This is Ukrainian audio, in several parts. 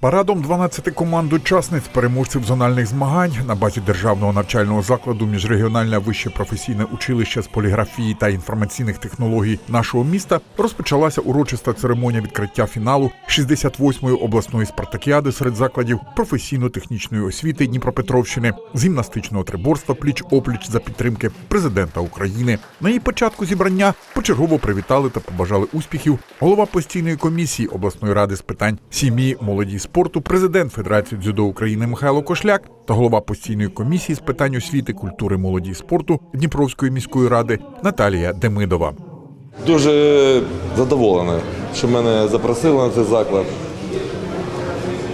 Парадом 12 команд учасниць переможців зональних змагань на базі державного навчального закладу міжрегіональне вище професійне училище з поліграфії та інформаційних технологій нашого міста розпочалася урочиста церемонія відкриття фіналу 68-ї обласної спартакіади серед закладів професійно-технічної освіти Дніпропетровщини з гімнастичного триборства пліч опліч за підтримки президента України. На її початку зібрання почергово привітали та побажали успіхів голова постійної комісії обласної ради з питань сім'ї, молоді спорту, президент Федерації дзюдо України Михайло Кошляк та голова постійної комісії з питань освіти, культури, молоді і спорту Дніпровської міської ради Наталія Демидова. Дуже задоволений, що мене запросили на цей заклад.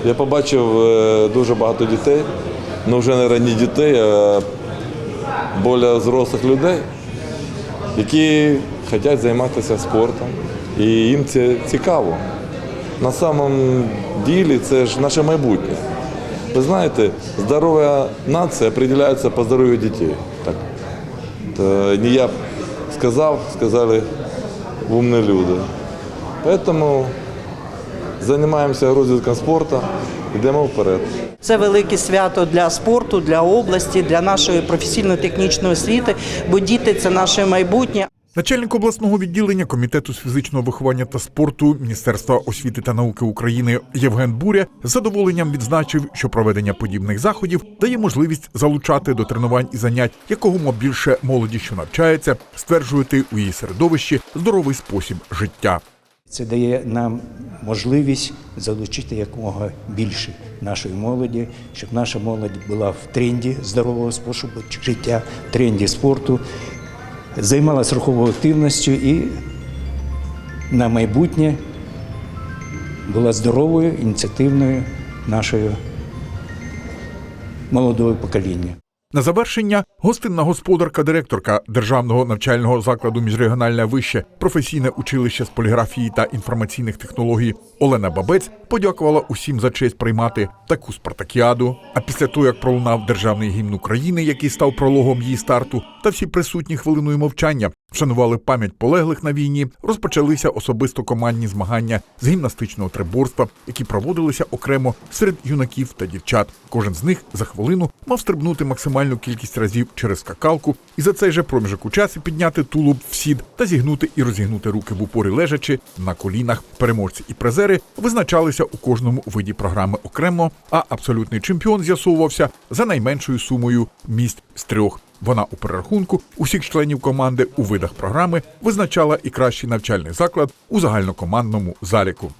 Я побачив е, дуже багато дітей, ну вже не ранні дітей, а більш зрослих людей, які хочуть займатися спортом. І їм це цікаво. На самом ділі це ж наше майбутнє. Ви знаєте, здорова нація определяється по здоров'ю дітей. Так. То не я сказав, сказали умні люди. Тому займаємося розвитком спорту, йдемо вперед. Це велике свято для спорту, для області, для нашої професійно-технічної освіти, бо діти це наше майбутнє. Начальник обласного відділення комітету з фізичного виховання та спорту Міністерства освіти та науки України Євген Буря з задоволенням відзначив, що проведення подібних заходів дає можливість залучати до тренувань і занять якомога більше молоді, що навчається, стверджувати у її середовищі здоровий спосіб життя. Це дає нам можливість залучити якомога більше нашої молоді, щоб наша молодь була в тренді здорового способу життя, в тренді спорту, займалася руховою активністю і на майбутнє була здоровою, ініціативною нашою молодою покоління. На завершення гостинна господарка, директорка державного навчального закладу міжрегіональне вище професійне училище з поліграфії та інформаційних технологій Олена Бабець подякувала усім за честь приймати таку спартакіаду. А після того, як пролунав державний гімн України, який став прологом її старту, та всі присутні хвилиною мовчання вшанували пам'ять полеглих на війні, розпочалися особисто командні змагання з гімнастичного триборства, які проводилися окремо серед юнаків та дівчат. Кожен з них за хвилину мав стрибнути максимальну кількість разів через скакалку і за цей же проміжок у часі підняти тулуб в сід та зігнути і розігнути руки в упорі лежачи на колінах. Переможці і призери визначалися у кожному виді програми окремо, а абсолютний чемпіон з'ясовувався за найменшою сумою місць з трьох. Вона у перерахунку усіх членів команди у видах програми визначала і кращий навчальний заклад у загальнокомандному заліку.